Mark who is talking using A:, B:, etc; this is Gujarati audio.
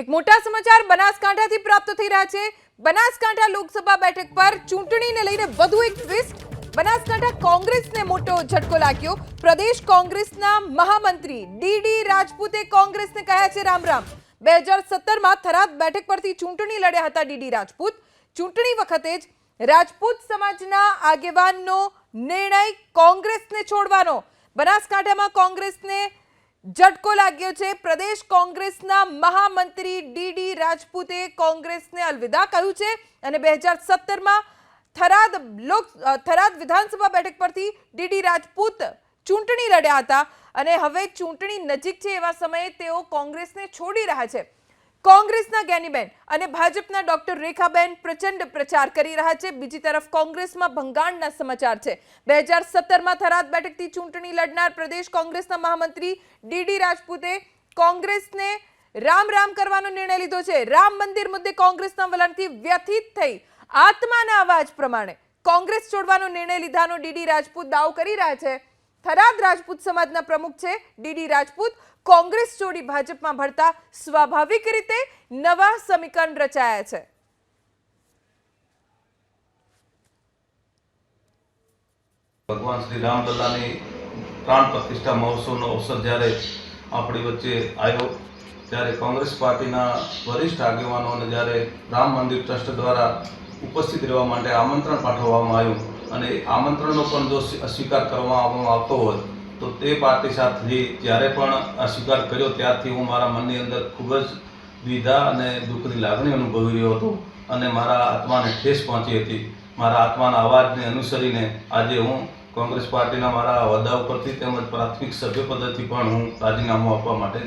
A: એક મોટા સમાચાર બનાસકાંઠાથી પ્રાપ્ત થઈ રહ્યા છે. બનાસકાંઠા લોકસભા બેઠક પર ચૂંટણીને લઈને વધુ એક ટ્વિસ્ટ બનાસકાંઠા કોંગ્રેસને મોટો ઝટકો લાગ્યો. પ્રદેશ કોંગ્રેસના મહામંત્રી ડીડી રાજપૂતે કોંગ્રેસને કહ્યા છે રામ રામ. બે હજાર સત્તરમાં થરાદ બેઠક પરથી ચૂંટણી લડ્યા હતા ડીડી રાજપૂત. ચૂંટણી વખતે જ રાજપૂત સમાજના આગેવાનનો નિર્ણય કોંગ્રેસને છોડવાનો. બનાસકાંઠામાં કોંગ્રેસને ઝટકો લાગ્યો છે. પ્રદેશ કોંગ્રેસના મહામંત્રી ડીડી રાજપૂતે કોંગ્રેસને અલવિદા કહ્યું છે અને બે હજાર સત્તરમાં થરાદ લોક થરાદ વિધાનસભા બેઠક પરથી ડીડી રાજપૂત ચૂંટણી લડ્યા હતા અને હવે ચૂંટણી નજીક છે એવા સમયે તેઓ કોંગ્રેસને છોડી રહ્યા છે. કોંગ્રેસના જ્ઞાનીબેન અને ભાજપના ડોક્ટર રેખાબેન પ્રચંડ પ્રચાર કરી રહ્યા છે. બીજી તરફ કોંગ્રેસમાં ભંગાણના સમાચાર છે. બે હજાર સત્તરમાં થરાદ બેઠકથી ચૂંટણી લડનાર પ્રદેશ કોંગ્રેસના મહામંત્રી ડીડી રાજપૂતે કોંગ્રેસને રામ રામ કરવાનો નિર્ણય લીધો છે. રામ મંદિર મુદ્દે કોંગ્રેસના વલણથી વ્યથિત થઈ આત્માના અવાજ પ્રમાણે કોંગ્રેસ છોડવાનો નિર્ણય લીધાનો ડીડી રાજપૂત દાવ કરી રહ્યા છે. થરાદ રાજપૂત સમાજના પ્રમુખ છે ડીડી રાજપૂત. કોંગ્રેસ છોડી ભાજપમાં ભળતા સ્વાભાવિક રીતે નવા સમીકરણ રચાયા છે.
B: ભગવાન શ્રી રામલલ્લાની પ્રાણ પ્રતિષ્ઠા મહોત્સવનો અવસર જ્યારે આપણી વચ્ચે આવ્યો, ત્યારે કોંગ્રેસ પાર્ટીના વરિષ્ઠ આગેવાનોને જ્યારે રામ મંદિર ટ્રસ્ટ દ્વારા ઉપસ્થિત રહેવા માટે આમંત્રણ પાઠવવામાં આવ્યું અને આમંત્રણનો પણ જો સ્વી- સ્વીકાર કરવામાં આવતો હોય તો તે પાર્ટી સાથે જ્યારે પણ સ્વીકાર કર્યો, ત્યારથી હું મારા મનની અંદર ખૂબ જ દ્વિધા અને દુઃખની લાગણી અનુભવી રહ્યો હતો અને મારા આત્માને ઠેસ પહોંચી હતી. મારા આત્માના અવાજને અનુસરીને આજે હું કોંગ્રેસ પાર્ટીના મારા હોદ્દા ઉપરથી તેમજ પ્રાથમિક સભ્ય પદેથી પણ હું રાજીનામું આપવા માટે